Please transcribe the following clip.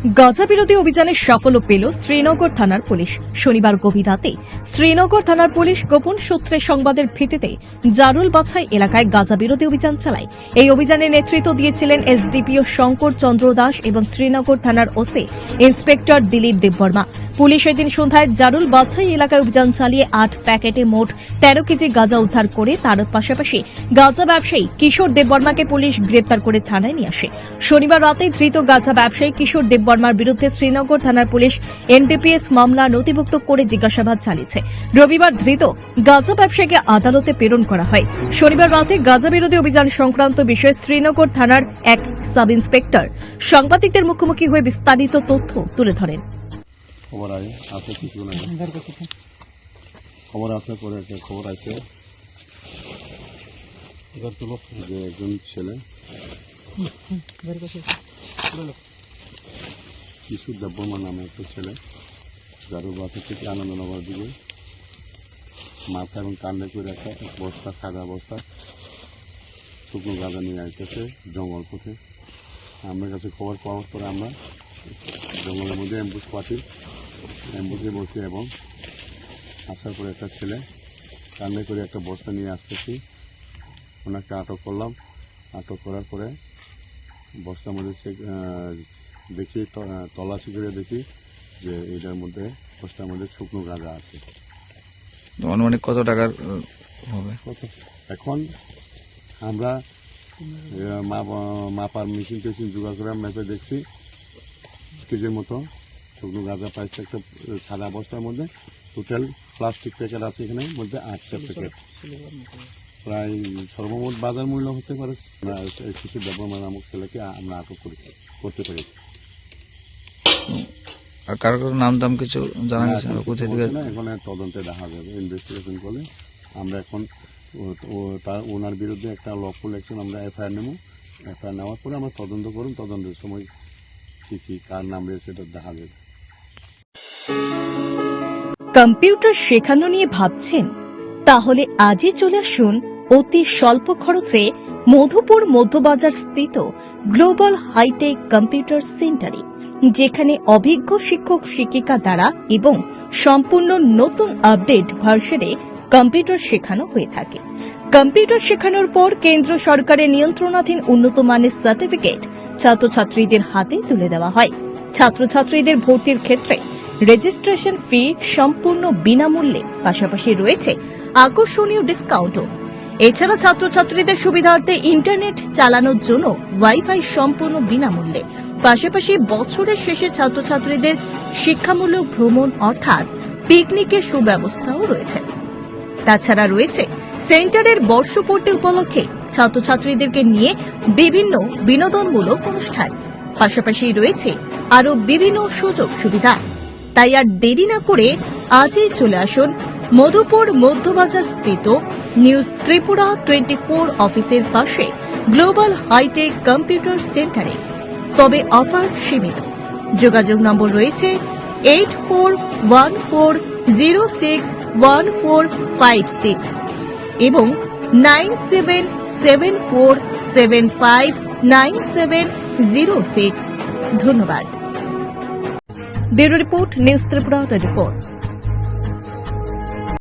গাজা বিরোধী অভিযানে সাফল্য পেল শ্রীনগর থানার পুলিশ। শনিবার গভীর রাতে শ্রীনগর থানার পুলিশ গোপন সূত্রে সংবাদের ভিত্তিতে জারুল বাছাই এলাকায় গাজা বিরোধী অভিযান চালায়। এই অভিযানে নেতৃত্ব দিয়েছিলেন এসডিপিও শঙ্কর চন্দ্র দাস এবং শ্রীনগর থানার OC inspector Dilip Debbarma. Police এদিন সন্ধ্যায় জারুল বাছাই এলাকায় অভিযান চালিয়ে আট প্যাকেটে মোট তেরো কেজি গাঁজা উদ্ধার করে তার পাশাপাশি গাঁজা ব্যবসায়ী কিশোর দেববর্মাকে পুলিশ গ্রেপ্তার করে থানায় নিয়ে আসে। শনিবার রাতে ধৃত গাঁজা ব্যবসায়ী কিশোর দেববর্মার বিরুদ্ধে শ্রীনগর থানার পুলিশ এনডিপিএস মামলা নথিভুক্ত করে জিজ্ঞাসাবাদ চালিয়েছে। রবিবার ধৃত গাঁজা ব্যবসায়ীকে আদালতে প্রেরণ করা হয়। শনিবার রাতে গাঁজা বিরোধী অভিযান সংক্রান্ত বিষয়ে শ্রীনগর থানার এক সাব ইন্সপেক্টর সাংবাদিকদের মুখোমুখি হয়ে বিস্তারিত তথ্য তুলে ধরেন। খবর আছে কিছু না খবর আছে পরে একটা খবর আছে। যে একজন ছেলে কিছু দেব্যমা নামে একটা ছেলে যারুর বাসা থেকে আনন্দনগর দিকে। মাথা এবং কান্দে করে একটা বস্তা, সাদা বস্তা, শুকনো গাঁদা নিয়ে আসতেছে জঙ্গল পথে। আমার কাছে খবর পাওয়ার পরে আমরা জঙ্গলের মধ্যে অ্যাম্বুস পার্টি অ্যাম্বুসে বসে এবং আসার পরে একটা ছেলে কান্দে করে একটা বস্তা নিয়ে আসতেছি। ওনাকে আটক করলাম। আটক করার পরে বস্তার মধ্যে সে দেখি তলাশি করে দেখি যে এটার মধ্যে বস্তার মধ্যে শুকনো গাঁজা আছে। অনুমানিক কত টাকার হবে? এখন আমরা মাপ মাপার মেশিন টেশিন জোগাড় করে মেপে দেখছি কেজির মতো শুকনো গাঁজা পাইছে একটা সাদা বস্তার মধ্যে। টোটাল প্লাস্টিক প্যাকেট আছে এখানে মধ্যে আটটা প্যাকেট প্রায় সর্বমোট বাজার মূল্য হতে পারে। কিছু ব্যবহার নামক ছেলেকে আমরা আটক করেছি করতে পেরেছি। আর কারও কারও নাম দাম কিছু জানা গেছে এখন না? কোথায় থেকে এখন তদন্তে দেখা যাবে ইনভেস্টিগেশন করলে। আমরা এখন তার ওনার বিরুদ্ধে একটা লফুল অ্যাকশন আমরা এফআইআর নেব। এফআইআর নেওয়ার পরে আমরা তদন্ত করুন তদন্তের সময় কি কি কার নাম রয়েছে সেটা দেখা যাবে। কম্পিউটার শেখানো নিয়ে ভাবছেন? তাহলে আজই চলে আসুন অতি স্বল্প খরচে মধুপুর মধ্যবাজার স্থিত গ্লোবাল হাইটেক কম্পিউটার সেন্টারে। যেখানে অভিজ্ঞ শিক্ষক শিক্ষিকা দ্বারা এবং সম্পূর্ণ নতুন আপডেট ভার্সনে কম্পিউটার শেখানো হয়ে থাকে। কম্পিউটার শেখানোর পর কেন্দ্র সরকারের নিয়ন্ত্রণাধীন উন্নত মানের সার্টিফিকেট ছাত্রছাত্রীদের হাতে তুলে দেওয়া হয়। ছাত্রছাত্রীদের ভর্তির ক্ষেত্রে রেজিস্ট্রেশন ফি সম্পূর্ণ বিনামূল্যে। পাশাপাশি রয়েছে আকর্ষণীয় ডিসকাউন্টও। এছাড়া ছাত্রছাত্রীদের সুবিধার্থে ইন্টারনেট চালানোর জন্য ওয়াইফাই সম্পূর্ণ বিনামূল্যে। পাশাপাশি বছরের শেষে ছাত্রছাত্রীদের শিক্ষামূলক ভ্রমণ অর্থাৎ পিকনিকের সুব্যবস্থাও রয়েছে। তাছাড়া রয়েছে সেন্টারের বর্ষপূর্তি উপলক্ষে ছাত্রছাত্রীদেরকে নিয়ে বিভিন্ন বিনোদনমূলক অনুষ্ঠান। পাশাপাশি রয়েছে আরও বিভিন্ন সুযোগ সুবিধা। তাই আর দেরি না করে আজই চলে আসুন মধুপুর মধ্যবাজার স্থিত নিউজ ত্রিপুরা টোয়েন্টি ফোর অফিসের পাশে গ্লোবাল হাইটেক কম্পিউটার সেন্টারে। তবে অফার সীমিত। যোগাযোগ নম্বর রয়েছে eight four one four zero six one four five six এবং nine seven seven four seven five nine seven zero six ধন্যবাদ। Bureau report news Tripura twenty four